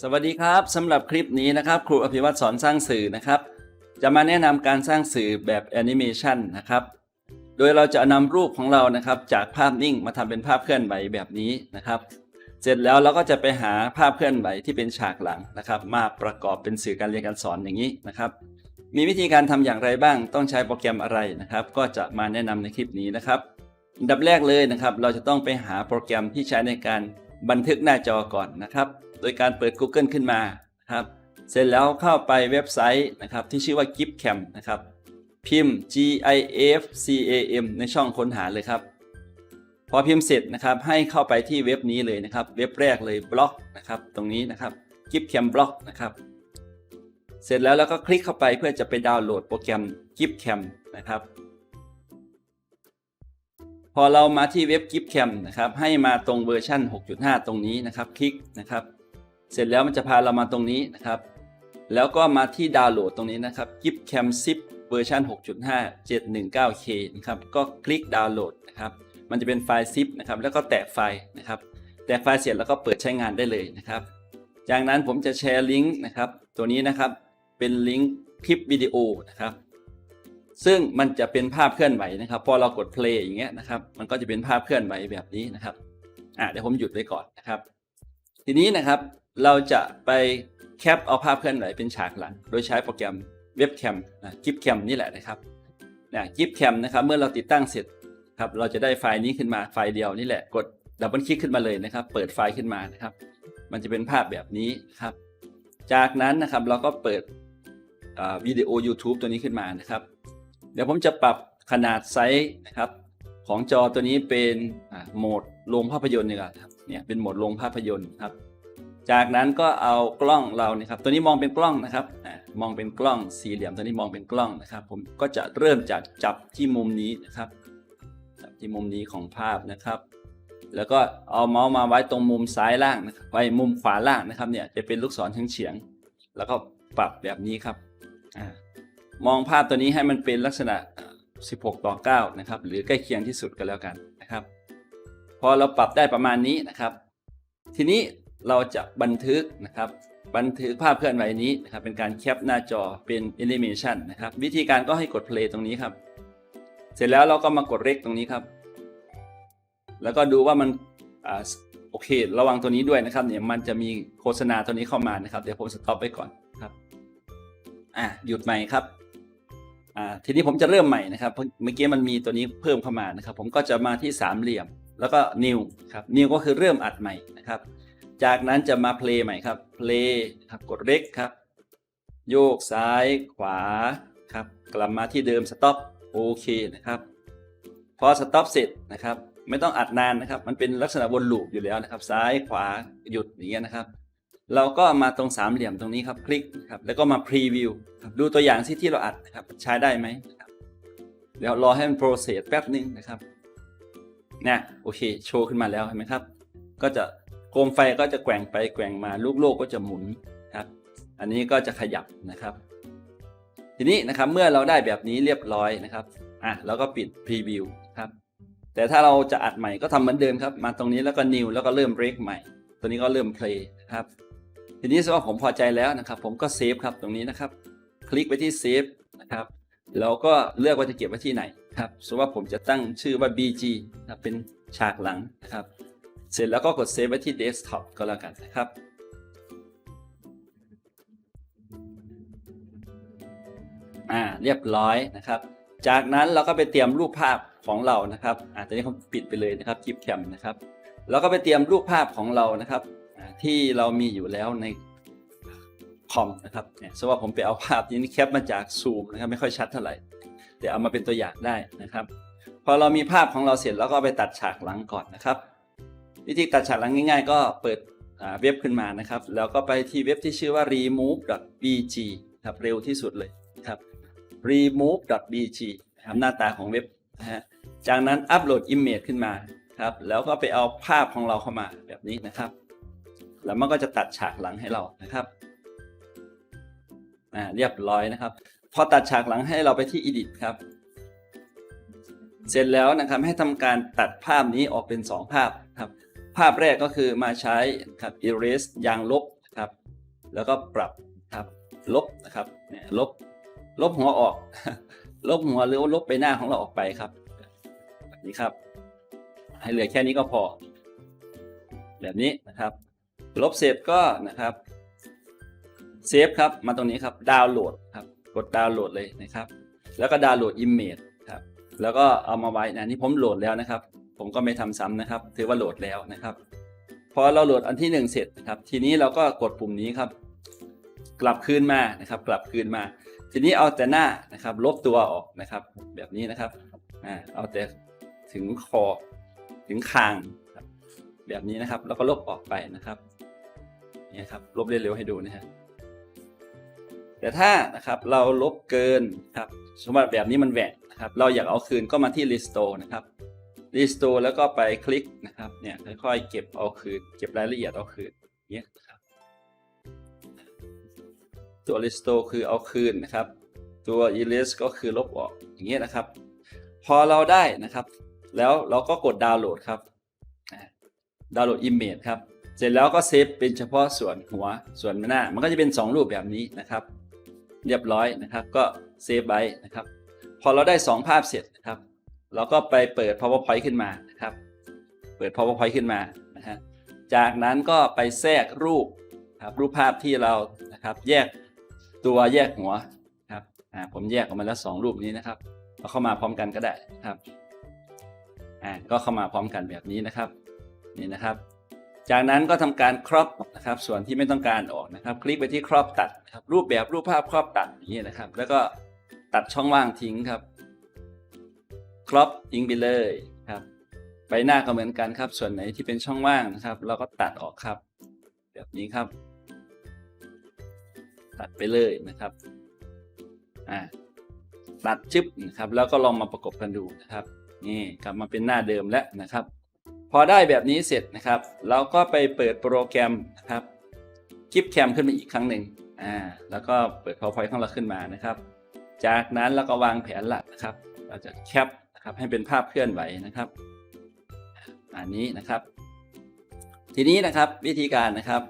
สวัสดีครับสำหรับคลิปนี้นะครับ ครูอภิวัตสอนสร้างสื่อนะครับ จะมาแนะนำการสร้างสื่อแบบแอนิเมชันนะครับ โดยเราจะนำรูปของเรานะครับ จากภาพนิ่งมาทำเป็นภาพเคลื่อนไหวแบบนี้นะครับ เสร็จแล้วเราก็จะไปหาภาพเคลื่อนไหวที่เป็นฉากหลังนะครับ มาประกอบเป็นสื่อการเรียนการสอนอย่างนี้นะครับ มีวิธีการทำอย่างไรบ้าง ต้องใช้โปรแกรมอะไรนะครับ ก็จะมาแนะนำในคลิปนี้นะครับดับแรกเลยนะครับ เราจะต้องไปหาโปรแกรมที่ใช้ในการ บันทึกหน้าจอก่อนนะครับ โดยการเปิด Google ขึ้นมานะครับเสร็จแล้วเข้าไปเว็บไซต์นะครับที่ชื่อว่า GIFCAM นะครับพิมพ์ G I F C A M ในช่องค้นหาเลยครับ พอพิมพ์เสร็จนะครับให้เข้าไปที่เว็บนี้เลยนะครับ เว็บแรกเลยบล็อกนะครับตรงนี้นะครับ GIFCAM บล็อกนะครับเสร็จแล้วเราก็คลิกเข้าไปเพื่อจะไปดาวน์โหลดโปรแกรม GIFCAM นะครับ พอเรามาที่เว็บ GIFCAM นะครับให้มาตรงเวอร์ชัน6.5 ตรงนี้นะครับ คลิกนะครับ เสร็จแล้วมันจะพาเรามาตรงนี้นะครับ แล้วก็มาที่ดาวน์โหลดตรงนี้นะครับ GIFCAM 10เวอร์ชัน6.5 719K นะครับ ก็คลิกดาวน์โหลดนะครับ มันจะเป็นไฟล์ zip นะครับ แล้วก็แตะไฟล์นะครับ แตะไฟล์เสร็จแล้วก็เปิดใช้งานได้เลยนะครับ จากนั้นผมจะแชร์ลิงก์นะครับ ตัวนี้นะครับ เป็นลิงก์คลิปวิดีโอนะครับ ซึ่งมันจะเป็นภาพเคลื่อนไหวนะครับ พอเรากด play อย่างเงี้ยนะครับ มันก็จะเป็นภาพเคลื่อนไหวแบบนี้นะครับอะเดี๋ยวผมหยุดไว้ก่อนนะครับ ทีนี้นะครับเราจะไปแคปเอาภาพเคลื่อนไหวเป็นฉากหลัง โดยใช้โปรแกรมเว็บแคมกิฟแคมนี่แหละนะครับนะกิฟแคมนะครับ เมื่อเราติดตั้งเสร็จครับ เราจะได้ไฟล์นี้ขึ้นมาไฟล์เดียวนี่แหละ กดดับเบิลคลิกขึ้นมาเลยนะครับ เปิดไฟล์ขึ้นมานะครับ มันจะเป็นภาพแบบนี้ครับ จากนั้นนะครับเราก็เปิดวิดีโอ YouTube ตัวนี้ขึ้นมานะครับ เดี๋ยวผมจะปรับขนาดไซส์นะครับของจอตัวนี้เป็นโหมดโรงภาพยนตร์นี่แหละครับเนี่ยเป็นโหมดโรงภาพยนตร์ครับ จากนั้นก็เอากล้องเราเนี่ยครับตัวนี้มองเป็นกล้องนะครับมองเป็นกล้องสี่เหลี่ยมตัวนี้มองเป็นกล้องนะครับ ผมก็จะเริ่มจากจับที่มุมนี้นะครับจับที่มุมนี้ของภาพนะครับ แล้วก็เอาเมาส์มาไว้ตรงมุมซ้ายล่างนะครับไว้มุมขวาล่างนะครับเนี่ยจะเป็นลูกศรเฉียงๆแล้วก็ปรับแบบนี้ครับอา มองภาพตัวนี้ให้มันเป็นลักษณะ 16 ต่อ 9 นะครับ หรือใกล้เคียงที่สุดก็แล้วกันนะครับ พอเราปรับได้ประมาณนี้นะครับ ทีนี้เราจะบันทึกนะครับ บันทึกภาพเคลื่อนไหวนี้นะครับ เป็นการแคปหน้าจอเป็น animation นะครับ วิธีการก็ให้กด play ตรงนี้ครับ เสร็จแล้วเราก็มากดเรกตรงนี้ครับ แล้วก็ดูว่ามันอโอเค ระวังตัวนี้ด้วยนะครับ เนี่ยมันจะมีโฆษณาตัวนี้เข้ามานะครับ เดี๋ยวผมสต็อปไปก่อนครับ อะหยุดใหม่ครับ อ่าทีนี้ผมจะเริ่มใหม่นะครับเมื่อกี้มันมีตัวนี้เพิ่มเข้ามานะครับ ผมก็จะมาที่สามเหลี่ยม แล้วก็ new ครับ new ก็คือเริ่มอัดใหม่นะครับ จากนั้นจะมา play ใหม่ครับ play ครับกด rec ครับ โยกซ้ายขวาครับกลับมาที่เดิม stop โอเคนะครับพอ stop เสร็จนะครับ ไม่ต้องอัดนานนะครับ มันเป็นลักษณะวนลูปอยู่แล้วนะครับ ซ้ายขวาหยุดอย่างเงี้ยนะครับ เราก็มาตรงสามเหลี่ยมตรงนี้ครับคลิกครับแล้วก็มา preview ครับดูตัวอย่างที่ที่เราอัดนะครับใช้ได้ไหมครับเดี๋ยวรอให้มัน process แป๊บหนึงนะครับนะโอเคโชว์ขึ้นมาแล้วเห็นไหมครับ ก็จะโคมไฟก็จะแกว่งไปแกว่งมาลูกโลกก็จะหมุนครับ อันนี้ก็จะขยับนะครับ ทีนี้นะครับเมื่อเราได้แบบนี้เรียบร้อยนะครับอะเราก็ปิด preview ครับแต่ถ้าเราจะอัดใหม่ก็ทำเหมือนเดิมครับ มาตรงนี้แล้วก็ new แล้วก็เริ่ม break ใหม่ ตัวนี้ก็เริ่ม play นะครับ ทีนี้สำหรับผมพอใจแล้วนะครับ ผมก็เซฟครับตรงนี้นะครับ คลิกไปที่เซฟนะครับแล้วก็เลือกว่าจะเก็บไว้ที่ไหนครับสมมติว่าผมจะตั้งชื่อว่า BG นะครับเป็นฉากหลังนะครับ เสร็จแล้วก็กดเซฟไว้ที่เดสก์ท็อปก็แล้วกันนะครับอ่าเรียบร้อยนะครับ จากนั้นเราก็ไปเตรียมรูปภาพของเรานะครับอ่าตอนนี้ผมปิดไปเลยนะครับกิฟแคมนะครับแล้วก็ไปเตรียมรูปภาพของเรานะครับ ที่เรามีอยู่แล้วในคอมนะครับเนี่ยสมมติว่าผมไปเอาภาพนี้แคปมาจากซูมนะครับไม่ค่อยชัดเท่าไหร่ แต่เอามาเป็นตัวอย่างได้นะครับ พอเรามีภาพของเราเสร็จแล้วก็ไปตัดฉากหลังก่อนนะครับ วิธีตัดฉากหลังง่าย ๆ ก็เปิดเว็บขึ้นมานะครับ แล้วก็ไปที่เว็บที่ชื่อว่า remove.bg ครับเร็วที่สุดเลยครับ remove.bg นะครับหน้าตาของเว็บนะฮะจากนั้นอัปโหลด image ขึ้นมาครับแล้วก็ไปเอาภาพของเราเข้ามาแบบนี้นะครับ แล้วมันก็จะตัดฉากหลังให้เรานะครับอ่าเรียบร้อยนะครับ พอตัดฉากหลังให้เราไปที่ edit ครับ เสร็จแล้วนะครับให้ทำการตัดภาพนี้ออกเป็น 2 ภาพครับ ภาพแรกก็คือมาใช้ครับ erase ยางลบครับ แล้วก็ปรับครับลบนะครับเนี่ยลบลบหัวออก ลบหัวหรือว่าลบไปหน้าของเราออกไปครับแบบนี้ครับ ให้เหลือแค่นี้ก็พอ แบบนี้นะครับ ลบเสร็จก็นะครับเซฟครับมาตรงนี้ครับดาวน์โหลดครับกดดาวน์โหลดเลยนะครับ แล้วก็ดาวน์โหลดอิมเมจครับแล้วก็เอามาไว้นะนี่ผมโหลดแล้วนะครับ ผมก็ไม่ทำซ้ำนะครับ ถือว่าโหลดแล้วนะครับพอเราโหลดอันที่หนึ่งเสร็จนะครับ ทีนี้เราก็กดปุ่มนี้ครับ กลับคืนมานะครับ กลับคืนมา ทีนี้เอาแต่หน้านะครับ ลบตัวออกนะครับ แบบนี้นะครับอ่าเอาแต่ถึงคอถึงคางแบบนี้นะครับ แล้วก็ลบออกไปนะครับ นี่ครับลบเร็วๆให้ดูนะฮะแต่ถ้านะครับเราลบเกินครับสมมติแบบนี้มันแหว่งนะครับเราอยากเอาคืนก็มาที่ restore นะครับ restore แล้วก็ไปคลิกนะครับเนี่ยค่อยๆเก็บเอาคืน เก็บรายละเอียดเอาคืนเงี้ยครับตัว restore คือเอาคืนนะครับ ตัว erase ก็คือลบออกอย่างเงี้ยนะครับ พอเราได้นะครับ แล้วเราก็กดดาวน์โหลดครับดาวน์โหลด image ครับ เสร็จแล้วก็เซฟเป็นเฉพาะส่วนหัวส่วนหน้า มันก็จะเป็น 2 รูปแบบนี้นะครับ เรียบร้อยนะครับ ก็เซฟไว้นะครับ พอเราได้ 2 ภาพเสร็จนะครับ เราก็ไปเปิด powerpoint ขึ้นมานะครับ เปิด powerpoint ขึ้นมานะฮะจากนั้นก็ไปแทรกรูปครับรูปภาพที่เรานะครับแยกตัวแยกหัวครับอ่าผมแยกออกมาแล้วสองรูปนี้นะครับเอาเข้ามาพร้อมกันก็ได้นะครับอ่าก็เข้ามาพร้อมกันแบบนี้นะครับนี่นะครับ จากนั้นก็ทำการครอปนะครับส่วนที่ไม่ต้องการออกนะครับ คลิกไปที่ครอปตัดครับรูปแบบรูปภาพครอปตัดอย่างนี้นะครับ แล้วก็ตัดช่องว่างทิ้งครับ ครอปทิ้งไปเลยครับใบหน้าก็เหมือนกันครับ ส่วนไหนที่เป็นช่องว่างนะครับ เราก็ตัดออกครับ แบบนี้ครับ ตัดไปเลยนะครับอ่าตัดจึ๊บนะครับ แล้วก็ลองมาประกบกันดูนะครับ นี่กลับมาเป็นหน้าเดิมแล้วนะครับ พอได้แบบนี้เสร็จนะครับ เราก็ไปเปิดโปรแกรมนะครับคลิปแคมขึ้นมาอีกครั้งหนึ่งอ่าแล้วก็เปิด PowerPoint ของเราขึ้นมานะครับ จากนั้นเราก็วางแผนหลักนะครับ เราจะแคปนะครับให้เป็นภาพเคลื่อนไหวนะครับอันนี้นะครับ ทีนี้นะครับวิธีการนะครับ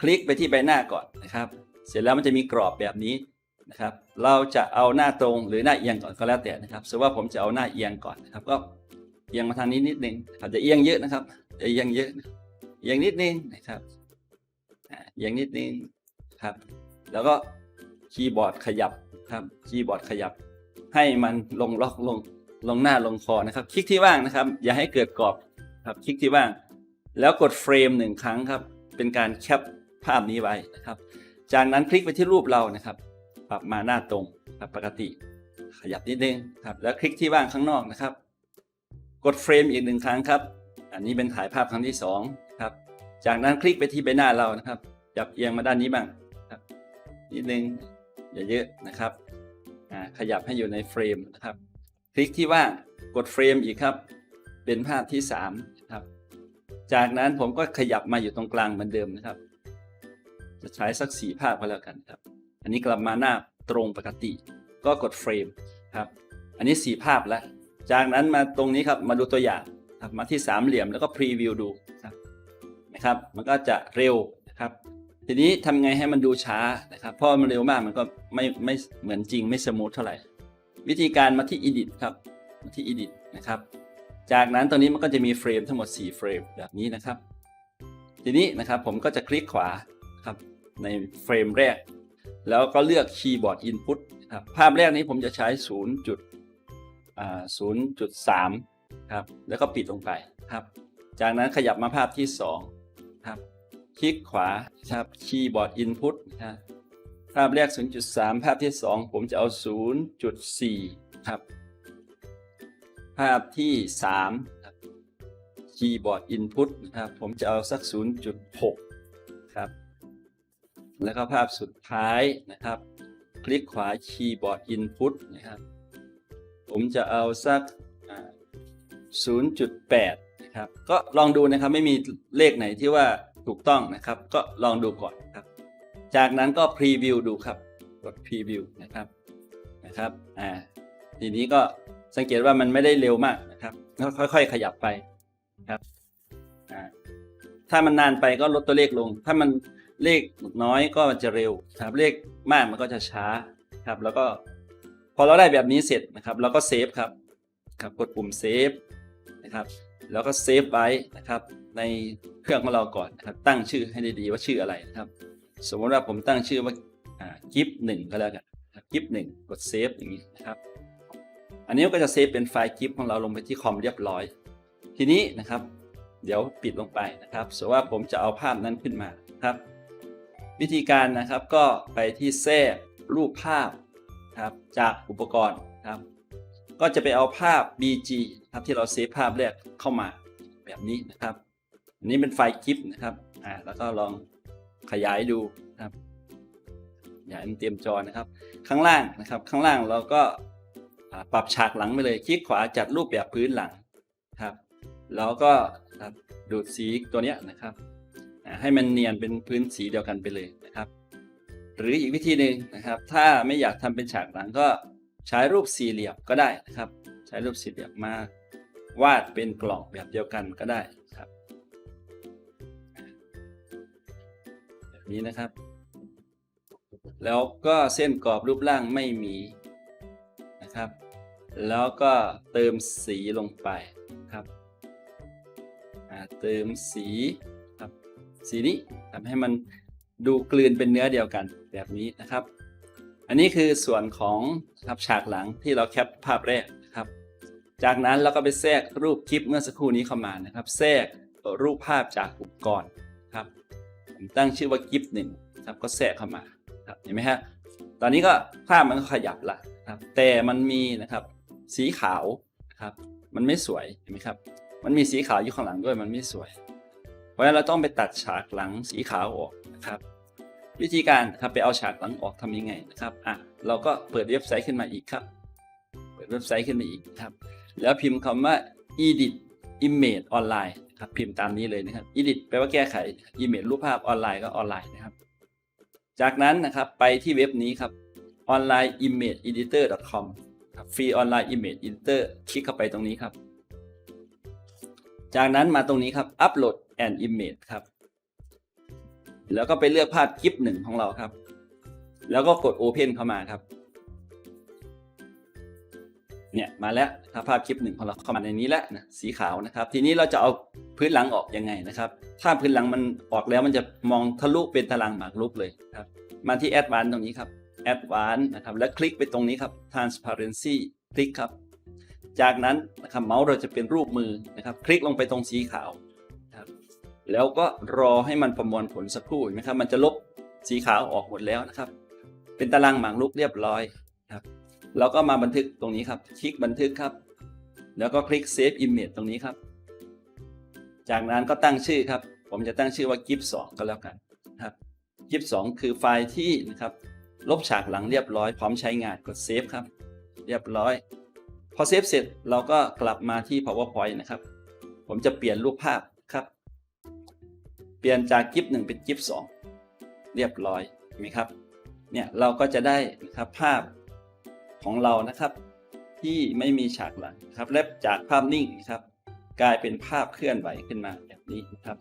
คลิกไปที่ใบหน้าก่อนนะครับ เสร็จแล้วมันจะมีกรอบแบบนี้นะครับ เราจะเอาหน้าตรงหรือหน้าเอียงก่อนก็แล้วแต่นะครับสมมติว่าผมจะเอาหน้าเอียงก่อนนะครับ ก็ อียงมาทางนี้นิดนึงครับจะเอียงเยอะนะครับจะเอียงเยอะเอียงนิดนึงนะครับเอียงนิดนึงครับ แล้วก็คีย์บอร์ดขยับครับคีย์บอร์ดขยับ ให้มันลงล็อกลงลงหน้าลงคอนะครับ คลิกที่ว่างนะครับ อย่าให้เกิดกรอบครับคลิกที่ว่าง แล้วกดเฟรมหนึ่งครั้งครับ เป็นการแคปภาพนี้ไว้นะครับ จากนั้นคลิกไปที่รูปเรานะครับ ปรับมาหน้าตรงครับปกติ ขยับนิดนึงครับ แล้วคลิกที่ว่างข้างนอกนะครับ กดเฟรมอีกหนึ่งครั้งครับ อันนี้เป็นถ่ายภาพครั้งที่สองครับ จากนั้นคลิกไปที่ใบหน้าเรานะครับ จับเอียงมาด้านนี้บ้างครับนิดนึงอย่าเยอะนะครับขยับให้อยู่ในเฟรมนะครับ คลิกที่ว่ากดเฟรมอีกครับ เป็นภาพที่สามครับ จากนั้นผมก็ขยับมาอยู่ตรงกลางเหมือนเดิมนะครับ จะใช้สักสี่ภาพก็แล้วกันครับ อันนี้กลับมาหน้าตรงปกติ ก็กดเฟรมครับ อันนี้สี่ภาพแล้ว จากนั้นมาตรงนี้ครับมาดูตัวอย่างครับมาที่สามเหลี่ยมแล้วก็พรีวิวดูนะครับมันก็จะเร็วนะครับ ทีนี้ทำไงให้มันดูช้านะครับเพราะมันเร็วมากมันก็ไม่ไม่เหมือนจริงไม่สมูทเท่าไหร่ วิธีการมาที่ edit ครับมาที่ edit นะครับ จากนั้นตรงนี้มันก็จะมีเฟรมทั้งหมด 4 เฟรมแบบนี้นะครับ ทีนี้นะครับผมก็จะคลิกขวาครับในเฟรมแรก แล้วก็เลือกคีย์บอร์ด Input ครับภาพแรกนี้ผมจะใช้ 0. จุด 0.3ครับแล้วก็ปิดลงไปครับ จากนั้นขยับมาภาพที่2ครับคลิกขวาครับคีย์บอร์ด Input นะครับภาพแรก 0.3 ภาพที่ 2 ผมจะเอา 0.4 ครับ ภาพที่3ครับคีย์บอร์ด Input นะครับผมจะเอาสัก 0.6 ครับ แล้วก็ภาพสุดท้ายนะครับ คลิกขวาคีย์บอร์ด Input นะครับ ผมจะเอาสัก 0.8 นะครับ ก็ลองดูนะครับไม่มีเลขไหนที่ว่าถูกต้องนะครับ ก็ลองดูก่อนครับ จากนั้นก็พรีวิวดูครับกดพรีวิวนะครับนะครับอ่าทีนี้ก็สังเกตว่ามันไม่ได้เร็วมากนะครับก็ค่อยๆ ขยับไปครับอ่าถ้ามันนานไปก็ลดตัวเลขลง ถ้ามันเลขน้อยก็จะเร็วครับเลขมากมันก็จะช้าครับ แล้วก็ พอเราได้แบบนี้เสร็จนะครับเราก็เซฟครับครับกดปุ่มเซฟนะครับแล้วก็เซฟไว้นะครับในเครื่องของเราก่อนนะครับตั้งชื่อให้ดีๆว่าชื่ออะไรนะครับ สมมติว่าผมตั้งชื่อว่ากิฟหนึ่งก็แล้วกันกิฟหนึ่งกดเซฟอย่างนี้นะครับอันนี้ก็จะเซฟเป็นไฟล์กิฟของเราลงไปที่คอมเรียบร้อย ทีนี้นะครับ เดี๋ยวปิดลงไปนะครับสมมติว่าผมจะเอาภาพนั้นขึ้นมาครับ วิธีการนะครับก็ไปที่แทรกรูปภาพ ครับจากอุปกรณ์ครับ ก็จะไปเอาภาพ BG ครับที่เราเซฟภาพแรกเข้ามาแบบนี้นะครับ อันนี้เป็นไฟล์คลิปนะครับอ่าแล้วก็ลองขยายดูครับขยายมันเตรียมจอนะครับ ข้างล่างนะครับ ข้างล่างเราก็ปรับฉากหลังไปเลยคลิกขวาจัดรูปแบบพื้นหลังครับ แล้วก็ดูดสีตัวเนี้ยนะครับให้มันเนียนเป็นพื้นสีเดียวกันไปเลย หรืออีกวิธีหนึ่งนะครับ ถ้าไม่อยากทำเป็นฉากหลังก็ใช้รูปสี่เหลี่ยมก็ได้นะครับ ใช้รูปสี่เหลี่ยมมาวาดเป็นกล่องแบบเดียวกันก็ได้ครับแบบนี้นะครับ แล้วก็เส้นกรอบรูปร่างไม่มีนะครับ แล้วก็เติมสีลงไปครับเติมสีครับสีนี้ทำให้มันดูกลืนเป็นเนื้อเดียวกัน แบบนี้นะครับ อันนี้คือส่วนของครับฉากหลังที่เราแคปภาพแรกนะครับ จากนั้นเราก็ไปแทรกรูปคลิปเมื่อสักครู่นี้เข้ามานะครับ แทรกรูปภาพจากอุปกรณ์ครับผมตั้งชื่อว่ากิฟหนึ่งครับก็แทรกเข้ามาครับเห็นไหมฮะตอนนี้ก็ภาพมันก็ขยับละครับแต่มันมีนะครับสีขาวนะครับมันไม่สวยเห็นไหมครับมันมีสีขาวอยู่ข้างหลังด้วยมันไม่สวย เพราะฉะนั้นเราต้องไปตัดฉากหลังสีขาวออกนะครับ วิธีการครับไปเอาฉากหลังออกทำยังไงนะครับอะเราก็เปิดเว็บไซต์ขึ้นมาอีกครับ เปิดเว็บไซต์ขึ้นมาอีกครับ แล้วพิมพ์คำว่า edit image online ครับพิมพ์ตามนี้เลยนะครับ edit แปลว่าแก้ไข image รูปภาพออนไลน์ก็ออนไลน์นะครับ จากนั้นนะครับไปที่เว็บนี้ครับ online image editor com ครับ free online image editor คลิกเข้าไปตรงนี้ครับ จากนั้นมาตรงนี้ครับ upload an image ครับ แล้วก็ไปเลือกภาพคลิปหนึ่งของเราครับ แล้วก็กด open เข้ามาครับ เนี่ยมาแล้วครับภาพคลิปหนึ่งของเราเข้ามาในนี้แล้วนะสีขาวนะครับ ทีนี้เราจะเอาพื้นหลังออกยังไงนะครับ ถ้าพื้นหลังมันออกแล้วมันจะมองทะลุเป็นตารางหมากรุกเลยครับ มาที่ Advanced ตรงนี้ครับ Advanced นะครับ แล้วคลิกไปตรงนี้ครับ Transparency คลิกครับ จากนั้นนะครับเมาส์เราจะเป็นรูปมือนะครับ คลิกลงไปตรงสีขาว แล้วก็รอให้มันประมวลผลสักครู่นไหมครับ มันจะลบสีขาวออกหมดแล้วนะครับ เป็นตารางหมากรุกเรียบร้อยครับเราก็มาบันทึกตรงนี้ครับ คลิกบันทึกครับ แล้วก็คลิก Save Image ตรงนี้ครับ จากนั้นก็ตั้งชื่อครับ ผมจะตั้งชื่อว่า GIF 2 ก็แล้วกันครับ GIF 2 คือไฟล์ที่นะครับ ลบฉากหลังเรียบร้อย พร้อมใช้งานกด Save ครับ เรียบร้อย พอเซฟเสร็จเราก็กลับมาที่ PowerPoint นะครับ ผมจะเปลี่ยนรูปภาพ ปลี่ยนจาก GIF 1เป็น GIF 2เรียบร้อยเห็นไหมครับเนี่ยเราก็จะได้นะครับภาพของเรานะครับ ที่ไม่มีฉากหลังครับและจากภาพนิ่งนะครับ กลายเป็นภาพเคลื่อนไหวขึ้นมาแบบนี้นะครับ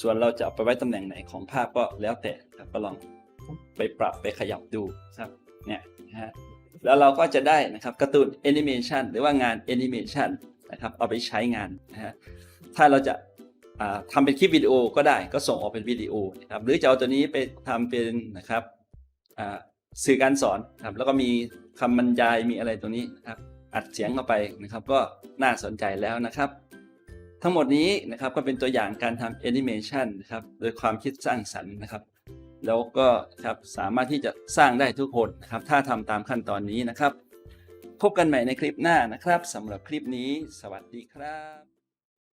ส่วนเราจะเอาไปไว้ตำแหน่งไหนของภาพก็แล้วแต่ครับก็ลองไปปรับไปขยับดูครับเนี่ยนะฮะแล้วเราก็จะได้นะครับการ์ตูนแอนิเมชันหรือว่างานแอนิเมชันนะครับเอาไปใช้งานนะฮะถ้าเราจะ อ่าทำเป็นคลิปวิดีโอก็ได้ก็ส่งออกเป็นวิดีโอนะครับหรือจะเอาตัวนี้ไปทำเป็นนะครับสื่อการสอนครับแล้วก็มีคำบรรยายมีอะไรตรงนี้นะครับอัดเสียงเข้าไปนะครับก็น่าสนใจแล้วนะครับ ทั้งหมดนี้นะครับก็เป็นตัวอย่างการทำแอนิเมชันนะครับโดยความคิดสร้างสรรค์นะครับ แล้วก็ครับสามารถที่จะสร้างได้ทุกคนนะครับถ้าทำตามขั้นตอนนี้นะครับ พบกันใหม่ในคลิปหน้านะครับสำหรับคลิปนี้ สวัสดีครับ